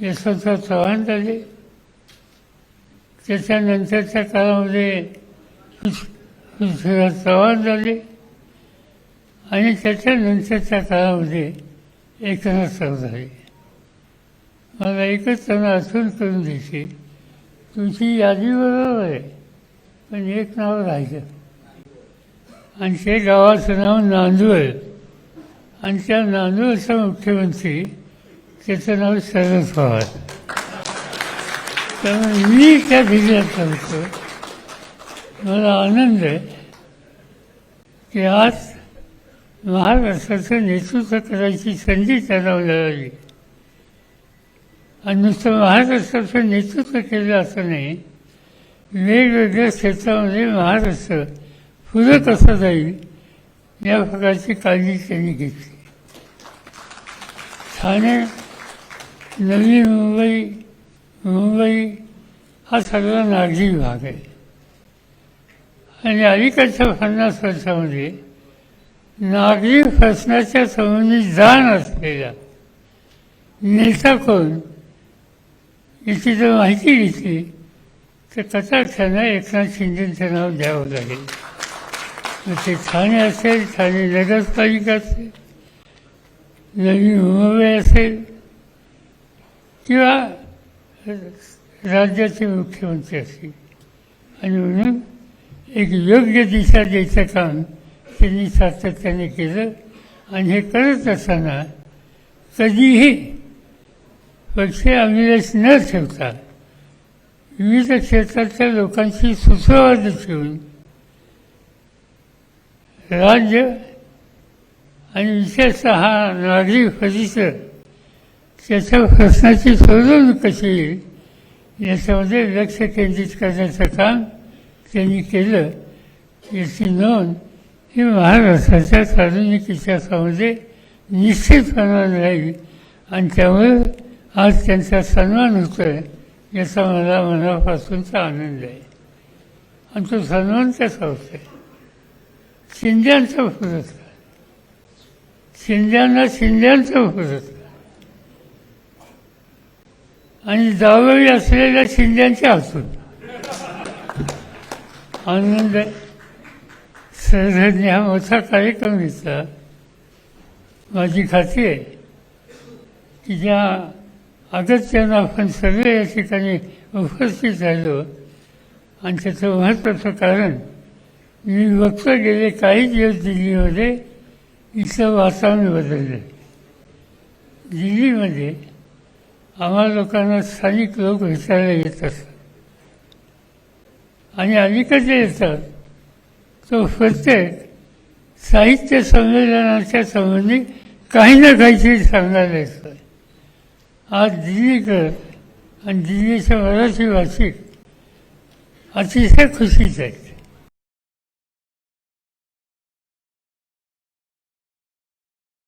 यशवंतराव चव्हाण झाले. त्याच्यानंतरच्या काळामध्ये पृथ्वीराज चव्हाण झाले. आणि त्याच्यानंतरच्या काळामध्ये एकनाथराव झाले. मला एकच त्यांना आठवण करून द्यायची तुमची यादी बरोबर आहे पण एक नाव राहिलं. आणि ते गावाचं नाव नांदूर आणि त्या नांदूरचा मुख्यमंत्री त्याचं नाव शरद पवार. त्यामुळे मी त्या जिल्ह्यात चालतो मला आनंद आहे की आज महाराष्ट्राचं नेतृत्व करायची संधी त्यांना मिळाली. आणि नुसतं महाराष्ट्राचं नेतृत्व केलं असं नाही वेगवेगळ्या क्षेत्रामध्ये महाराष्ट्र पुढं असं जाईल या प्रकारची काळजी त्यांनी घेतली. ठाणे नवी मुंबई मुंबई हा सगळा नागरी भाग आहे. आणि अलीकडच्या पन्नास वर्षामध्ये नागरी प्रश्नाच्या संबंधी जाण असलेला नेता कोण याची जर माहिती घेतली तर कटाक्षानं एकनाथ शिंदेचं नाव द्यावं लागेल. मग ते ठाणे असेल ठाणे नगरपालिका असेल नवी मुंबई असेल किंवा राज्याचे मुख्यमंत्री असतील. आणि म्हणून एक योग्य दिशा द्यायचं काम त्यांनी सातत्याने केलं. आणि हे करत असताना कधीही पक्ष अभिलेष न ठेवता विविध क्षेत्रातल्या लोकांशी सुसंवाद ठेवून राज्य आणि विशेषतः नागरी परिसर त्याच्या प्रश्नाची सोडवणूक कशी येईल याच्यामध्ये लक्ष केंद्रित करण्याचं काम त्यांनी केलं याची नोंद ही महाराष्ट्राच्या आधुनिक इतिहासामध्ये सन्मान राहील आणि त्यामुळे आज त्यांचा सन्मान होतो आहे याचा मला मनापासूनचा आनंद आहे. आणि तो सन्मान कसा होतोय? शिंद्यांचा पुरस्कार शिंद्यांना शिंद्यांचा पुरस्कार आणि जावळी असलेल्या शिंद्यांच्या हातून आनंद आहे हा मोठा कार्यक्रम घेतला माझी खात्री आहे की ज्या अगत्यानं आपण सगळे या ठिकाणी उपस्थित राहिलो आणि त्याचं महत्त्वाचं कारण मी बघतो गेले काही दिवस दिल्लीमध्ये इथलं वातावरण बदललं. दिल्लीमध्ये आम्हाला लोकांना स्थानिक लोक विचारायला येत असतात. आणि अलीकडे येतात तो प्रत्येक साहित्य संमेलनाच्या संबंधी काही ना काहीतरी सांगायला येतं आज दिल्लीकर आणि दिल्लीचे मराठी भाषिक अतिशय खुशीच आहे